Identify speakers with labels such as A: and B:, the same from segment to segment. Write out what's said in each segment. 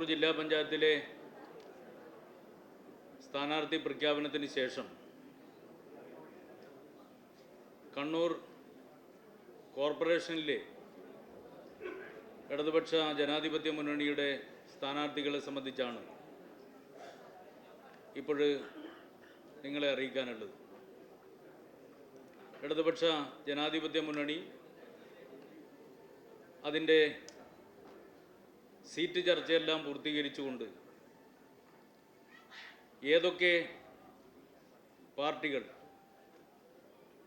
A: കണ്ണൂർ ജില്ലാ പഞ്ചായത്തിലെ സ്ഥാനാർത്ഥി പ്രഖ്യാപനത്തിന് ശേഷം കണ്ണൂർ കോർപ്പറേഷനിലെ ഇടതുപക്ഷ ജനാധിപത്യ മുന്നണിയുടെ സ്ഥാനാർത്ഥികളെ സംബന്ധിച്ചാണ് ഇപ്പോൾ നിങ്ങളെ അറിയിക്കാനുള്ളത്. ഇടതുപക്ഷ ജനാധിപത്യ മുന്നണി അതിന്റെ സീറ്റ് ചർച്ചയെല്ലാം പൂർത്തീകരിച്ചുകൊണ്ട് ഏതൊക്കെ പാർട്ടികൾ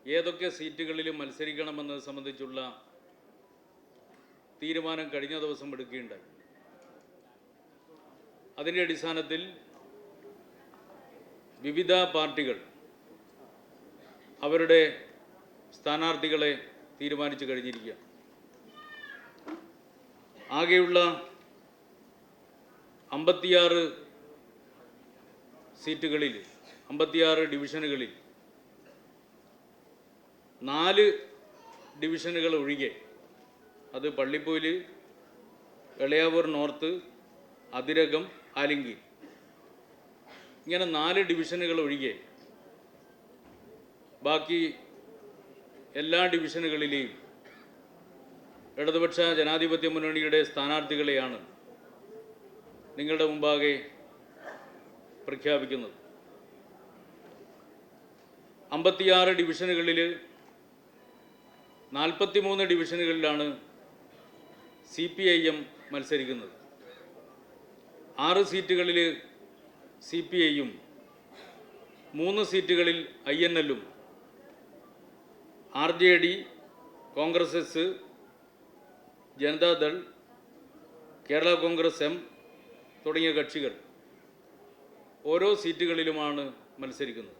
A: ഏതൊക്കെ സീറ്റുകളിൽ മത്സരിക്കണമെന്നത് സംബന്ധിച്ചുള്ള തീരുമാനം കഴിഞ്ഞ ദിവസം എടുക്കുകയുണ്ടായി. അതിന്റെ അടിസ്ഥാനത്തിൽ വിവിധ പാർട്ടികൾ അവരുടെ സ്ഥാനാർത്ഥികളെ തീരുമാനിച്ചു കഴിഞ്ഞിരിക്കുക ആകെയുള്ള അമ്പത്തിയാറ് സീറ്റുകളിൽ അമ്പത്തിയാറ് ഡിവിഷനുകളിൽ നാല് ഡിവിഷനുകൾ ഒഴികെ അത് പള്ളിപ്പൂൽ എളയാവൂർ നോർത്ത് അതിരകം ആലിങ്കി ഇങ്ങനെ നാല് ഡിവിഷനുകൾ ഒഴികെ ബാക്കി എല്ലാ ഡിവിഷനുകളിലെയും ഇടതുപക്ഷ ജനാധിപത്യ മുന്നണിയുടെ സ്ഥാനാർത്ഥികളെയാണ് നിങ്ങളുടെ മുമ്പാകെ പ്രഖ്യാപിക്കുന്നത്. അമ്പത്തിയാറ് ഡിവിഷനുകളിൽ നാൽപ്പത്തിമൂന്ന് ഡിവിഷനുകളിലാണ് സി പി ഐ എം മത്സരിക്കുന്നത്. ആറ് സീറ്റുകളിൽ സി പി ഐയും മൂന്ന് സീറ്റുകളിൽ ഐ എൻ എല്ലും R J D Congress S Janata Dal Kerala Congress M തുടങ്ങിയ കക്ഷികൾ ഓരോ സീറ്റുകളിലുമാണ് മത്സരിക്കുന്നത്.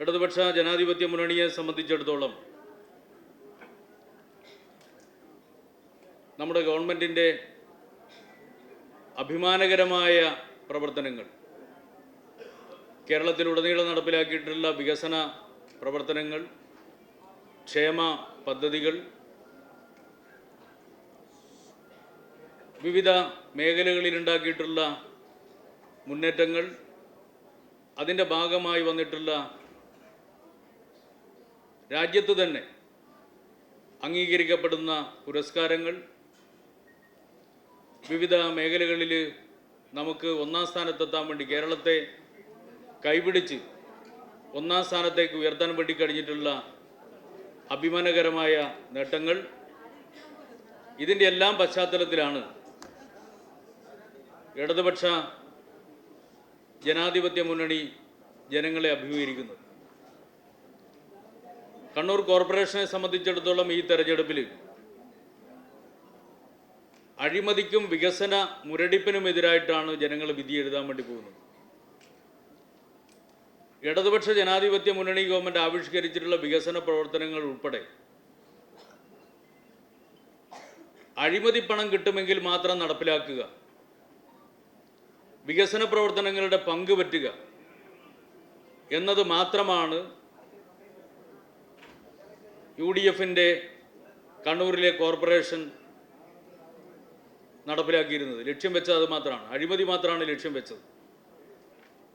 A: ഇടതുപക്ഷ ജനാധിപത്യ മുന്നണിയെ സംബന്ധിച്ചിടത്തോളം നമ്മുടെ ഗവൺമെന്റിന്റെ അഭിമാനകരമായ പ്രവർത്തനങ്ങൾ കേരളത്തിലുടനീളം നടപ്പിലാക്കിയിട്ടുള്ള വികസന പ്രവർത്തനങ്ങൾ ക്ഷേമ പദ്ധതികൾ വിവിധ മേഖലകളിലുണ്ടാക്കിയിട്ടുള്ള മുന്നേറ്റങ്ങൾ അതിന്റെ ഭാഗമായി വന്നിട്ടുള്ള രാജ്യത്ത് തന്നെ അംഗീകരിക്കപ്പെടുന്ന പുരസ്കാരങ്ങൾ വിവിധ മേഖലകളിൽ നമുക്ക് ഒന്നാം സ്ഥാനത്തെത്താൻ വേണ്ടി കേരളത്തെ കൈപിടിച്ച് ഒന്നാം സ്ഥാനത്തേക്ക് ഉയർത്താൻ വേണ്ടി കഴിഞ്ഞിട്ടുള്ള അഭിമാനകരമായ നേട്ടങ്ങൾ. ഇതിന്റെ എല്ലാം പശ്ചാത്തലത്തിലാണ് ഇടതുപക്ഷ ജനാധിപത്യ മുന്നണി ജനങ്ങളെ അഭിമുഖീകരിക്കുന്നത് കണ്ണൂർ കോർപ്പറേഷനെ സംബന്ധിച്ചിടത്തോളം ഈ തെരഞ്ഞെടുപ്പിൽ അഴിമതിക്കും വികസന മുരടിപ്പിനുമെതിരായിട്ടാണ് ജനങ്ങൾ വിധി എഴുതാൻ വേണ്ടി പോകുന്നത്. ഇടതുപക്ഷ ജനാധിപത്യ മുന്നണി ഗവൺമെന്റ് ആവിഷ്കരിച്ചിട്ടുള്ള വികസന പ്രവർത്തനങ്ങൾ ഉൾപ്പെടെ അഴിമതി പണം കിട്ടുമെങ്കിൽ മാത്രം നടപ്പിലാക്കുക. വികസന പ്രവർത്തനങ്ങളുടെ പങ്ക് പറ്റുക എന്നത് മാത്രമാണ് യു ഡി എഫിന്റെ കണ്ണൂരിലെ കോർപ്പറേഷൻ നടപ്പിലാക്കിയിരുന്നത്. ലക്ഷ്യം വെച്ചത് അത് മാത്രമാണ്. അഴിമതി മാത്രമാണ് ലക്ഷ്യം വെച്ചത്.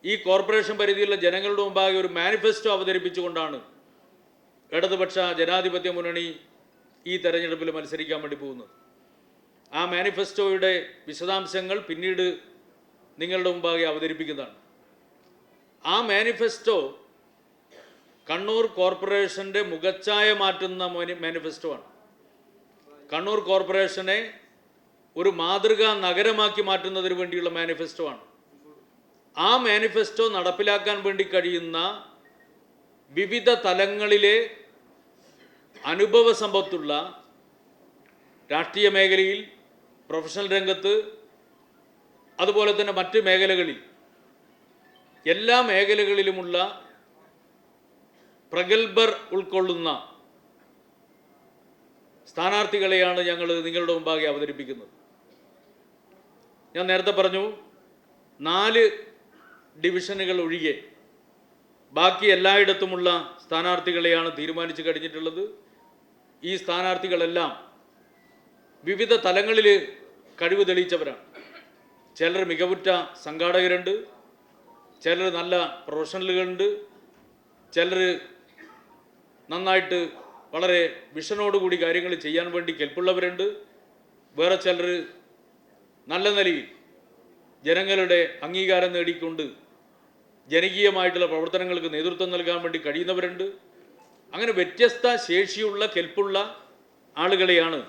A: ഈ കോർപ്പറേഷൻ പരിധിയിലുള്ള ജനങ്ങളുടെ മുമ്പാകെ ഒരു മാനിഫെസ്റ്റോ അവതരിപ്പിച്ചുകൊണ്ടാണ് ഇടതുപക്ഷ ജനാധിപത്യ മുന്നണി ഈ തെരഞ്ഞെടുപ്പിൽ മത്സരിക്കാൻ വേണ്ടി പോകുന്നത്. ആ മാനിഫെസ്റ്റോയുടെ വിശദാംശങ്ങൾ പിന്നീട് നിങ്ങളുടെ മുമ്പാകെ അവതരിപ്പിക്കുന്നതാണ്. ആ മാനിഫെസ്റ്റോ കണ്ണൂർ കോർപ്പറേഷന്റെ മുഖച്ഛായ മാറ്റുന്ന മോനി- മാനിഫെസ്റ്റോ ആണ്. കണ്ണൂർ കോർപ്പറേഷനെ ഒരു മാതൃകാ നഗരമാക്കി മാറ്റുന്നതിന് വേണ്ടിയുള്ള മാനിഫെസ്റ്റോ ആണ്. ആ മാനിഫെസ്റ്റോ നടപ്പിലാക്കാൻ വേണ്ടി കഴിയുന്ന വിവിധ തലങ്ങളിലെ അനുഭവ സമ്പത്തുള്ള രാഷ്ട്രീയ മേഖലയിൽ പ്രൊഫഷണൽ രംഗത്ത് അതുപോലെ തന്നെ മറ്റ് മേഖലകളിൽ. എല്ലാ മേഖലകളിലുമുള്ള പ്രഗത്ഭർ ഉൾക്കൊള്ളുന്ന സ്ഥാനാർത്ഥികളെയാണ് ഞങ്ങൾ നിങ്ങളുടെ മുമ്പാകെ അവതരിപ്പിക്കുന്നത്. ഞാൻ നേരത്തെ പറഞ്ഞു നാല് ഡിവിഷനുകൾ ഒഴികെ ബാക്കി എല്ലായിടത്തുമുള്ള സ്ഥാനാർത്ഥികളെയാണ് തീരുമാനിച്ചു കഴിഞ്ഞിട്ടുള്ളത്. ഈ സ്ഥാനാർത്ഥികളെല്ലാം വിവിധ തലങ്ങളിൽ കഴിവ് തെളിയിച്ചവരാണ്. ചിലർ മികവുറ്റ സംഘാടകരുണ്ട് ചിലർ നല്ല പ്രൊഫഷണലുകളുണ്ട് ചിലർ നന്നായിട്ട് വളരെ വിഷനോടുകൂടി കാര്യങ്ങൾ ചെയ്യാൻ വേണ്ടി കെൽപ്പുള്ളവരുണ്ട്. വേറെ ചിലർ നല്ല നിലയിൽ ജനങ്ങളുടെ അംഗീകാരം നേടിക്കൊണ്ട് ജനകീയമായിട്ടുള്ള പ്രവർത്തനങ്ങൾക്ക് നേതൃത്വം നൽകാൻ വേണ്ടി കഴിയുന്നവരുണ്ട്. അങ്ങനെ വ്യത്യസ്ത ശേഷിയുള്ള കെൽപ്പുള്ള ആളുകളെയാണ്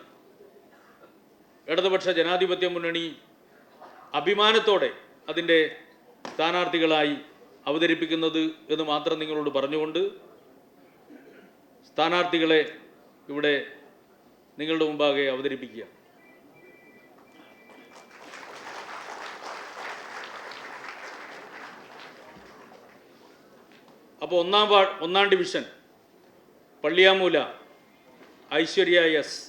A: ഇടതുപക്ഷ ജനാധിപത്യ മുന്നണി അഭിമാനത്തോടെ അതിന്റെ സ്ഥാനാർത്ഥികളായി അവതരിപ്പിക്കുന്നത് എന്ന് മാത്രം നിങ്ങളോട് പറഞ്ഞുകൊണ്ട് സ്ഥാനാർത്ഥികളെ ഇവിടെ നിങ്ങളുടെ മുമ്പാകെ അവതരിപ്പിക്കുക. അപ്പോൾ ഒന്നാം വാർഡ് ഒന്നാം ഡിവിഷൻ പള്ളിയാമൂല ഐശ്വര്യ എസ്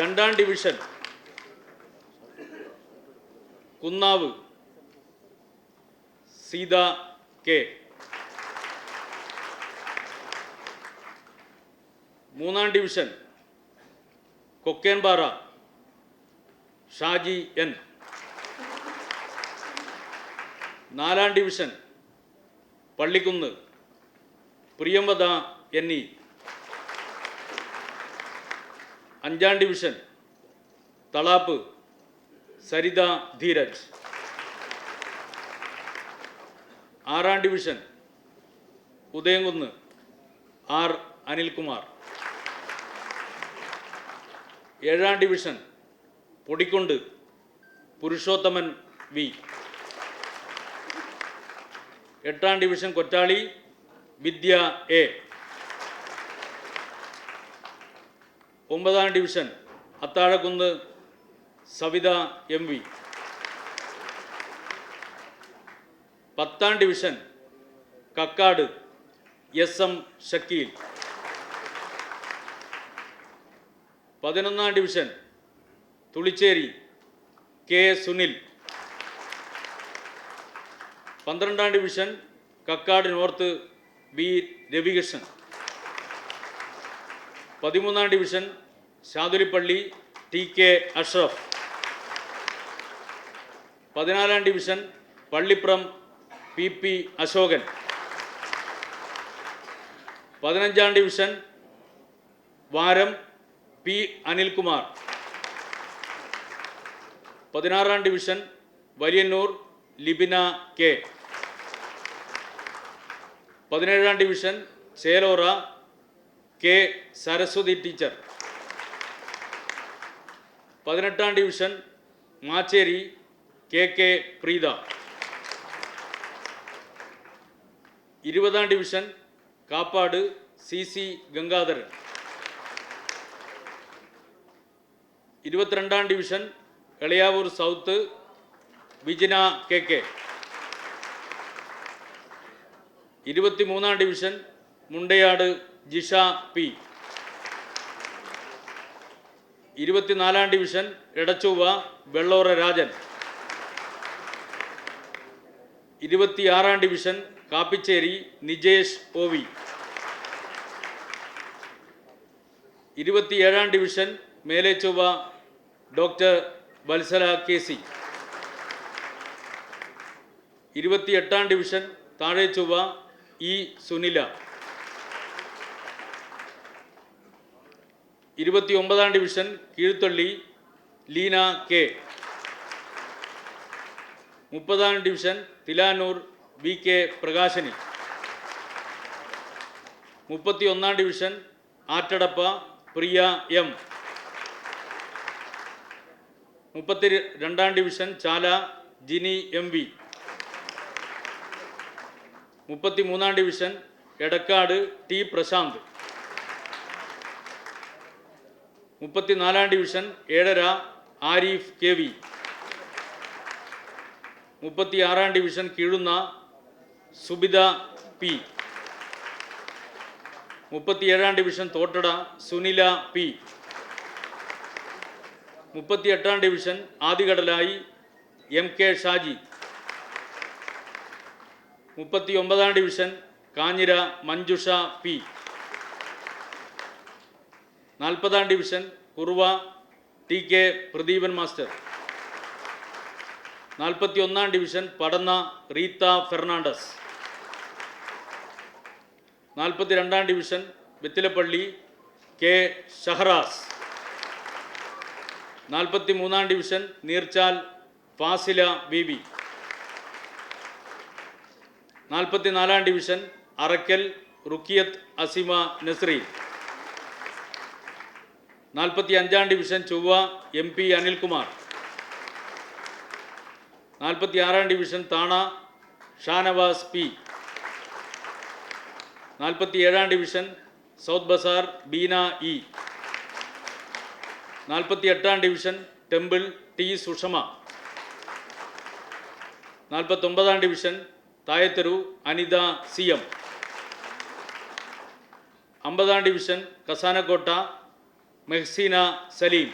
A: രണ്ടാം ഡിവിഷൻ. കുന്നാവ്. സീത കെ. മൂന്നാം ഡിവിഷൻ. കൊക്കേൻപാറ. ഷാജി എൻ. നാലാം division. Pallikkunnu. Priyamvada N E അഞ്ചാം ഡിവിഷൻ തളാപ്പ് സരിത ധീരജ്. ആറാം ഡിവിഷൻ ഉദയംകുന്ന് ആർ. അനിൽകുമാർ. ഏഴാം ഡിവിഷൻ പൊടിക്കൊണ്ട് പുരുഷോത്തമൻ വി. എട്ടാം ഡിവിഷൻ കൊറ്റാളി വിദ്യ എ. ഒമ്പതാം division Athazhakunnu Savitha M V. പത്താം division Kakkad S M Shakeel. പതിനൊന്നാം ഡിവിഷൻ തുളിച്ചേരി കെ സുനിൽ. പന്ത്രണ്ടാം division Kakkad north B Ravikrishnan. പതിമൂന്നാം division Shathulippally T K Ashraf. പതിനാലാം division Pallipram P P Ashokan. പതിനഞ്ചാം division Varam P Anilkumar. പതിനാറാം division Valiyannur Libina K. പതിനേഴാം division Chelora K Saraswathi teacher. പതിനെട്ടാം division Machery K K Preetha. ഇരുപതാം division Kappad C C Gangadharan. ഇരുപത്തിരണ്ടാം division Elayavoor south Vijina K K. ഇരുപത്തിമൂന്നാം division Mundayad Jisha P. ഇരുപത്തിനാലാം division Edachovva Vellora Rajan. ഇരുപത്തിയാറാം division Kappicheri Nijesh O V. ഇരുപത്തിയേഴാം division Melechovva doctor Vatsala K C. ഇരുപത്തിയെട്ടാം division Thazhechovva E Sunila. ഇരുപത്തി ഒമ്പതാം division Keezhthalli Leena K. മുപ്പതാം division Thilanur V. K. Prakashini. മുപ്പത്തി ഒന്നാം ഡിവിഷൻ ആറ്റടപ്പ പ്രിയ എം. മുപ്പത്തി രണ്ടാം division Chala Jini M V. മുപ്പത്തി മൂന്നാം ഡിവിഷൻ എടക്കാട് ടി പ്രശാന്ത്. മുപ്പത്തിനാലാം division Ezhara Arif K V. മുപ്പത്തിയാറാം ഡിവിഷൻ കീഴുന്ന സുബിത പി. മുപ്പത്തിയേഴാം division Thottada Sunila P. മുപ്പത്തിയെട്ടാം division Adikadalayi M K Shaji. മുപ്പത്തി ഒമ്പതാം ഡിവിഷൻ കാഞ്ഞിര മഞ്ജുഷ പി. നാൽപ്പതാം division Kuruva T K Pradeepan master. നാൽപ്പത്തി ഒന്നാം ഡിവിഷൻ പടന്ന റീത്ത ഫെർണാണ്ടസ്. നാൽപ്പത്തി രണ്ടാം ഡിവിഷൻ വെത്തിലപ്പള്ളി കെ ഷഹറാസ്. നാൽപ്പത്തി മൂന്നാം division Neerchal Fasila B V. നാൽപ്പത്തി നാലാം ഡിവിഷൻ അറക്കൽ റുക്കിയത്ത് അസിമ നസ്രീൻ. നാൽപ്പത്തി അഞ്ചാം ഡിവിഷൻ ചൊവ്വ എം പി അനിൽകുമാർ. നാൽപ്പത്തി ആറാം ഡിവിഷൻ താണ ഷാനവാസ് പി. നാൽപ്പത്തി ഏഴാം division south Bazar Beena E. നാൽപ്പത്തി എട്ടാം division temple T Sushama. നാൽപ്പത്തൊമ്പതാം division Thayatheru Anitha C M. അമ്പതാം ഡിവിഷൻ കസാനക്കോട്ട മെഹ്സീന സലീം.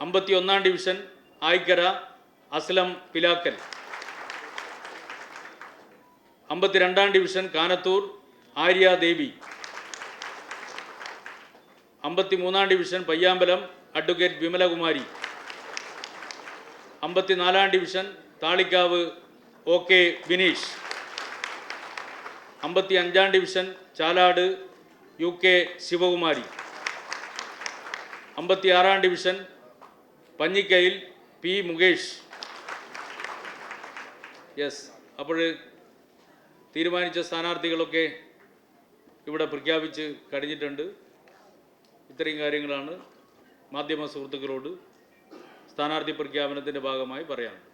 A: അമ്പത്തി ഒന്നാം ഡിവിഷൻ ആയിക്കര അസ്ലം പിലാക്കൽ. അമ്പത്തിരണ്ടാം ഡിവിഷൻ കാനത്തൂർ ആര്യ ദേവി. അമ്പത്തി മൂന്നാം division Payyambalam advocate Vimalakumari. അമ്പത്തിനാലാം division Thalikkavu O K Bineesh അമ്പത്തി അഞ്ചാം division Chalad U K Shivakumari. അമ്പത്തി ആറാം division Panjikkayil P Mukesh. Yes അപ്പോൾ തീരുമാനിച്ച സ്ഥാനാർത്ഥികളൊക്കെ ഇവിടെ പ്രഖ്യാപിച്ച് കഴിഞ്ഞിട്ടുണ്ട്. ഇത്രയും കാര്യങ്ങളാണ് മാധ്യമ സുഹൃത്തുക്കളോട് സ്ഥാനാർത്ഥി പ്രഖ്യാപനത്തിന്റെ ഭാഗമായി പറയാനുള്ളത്.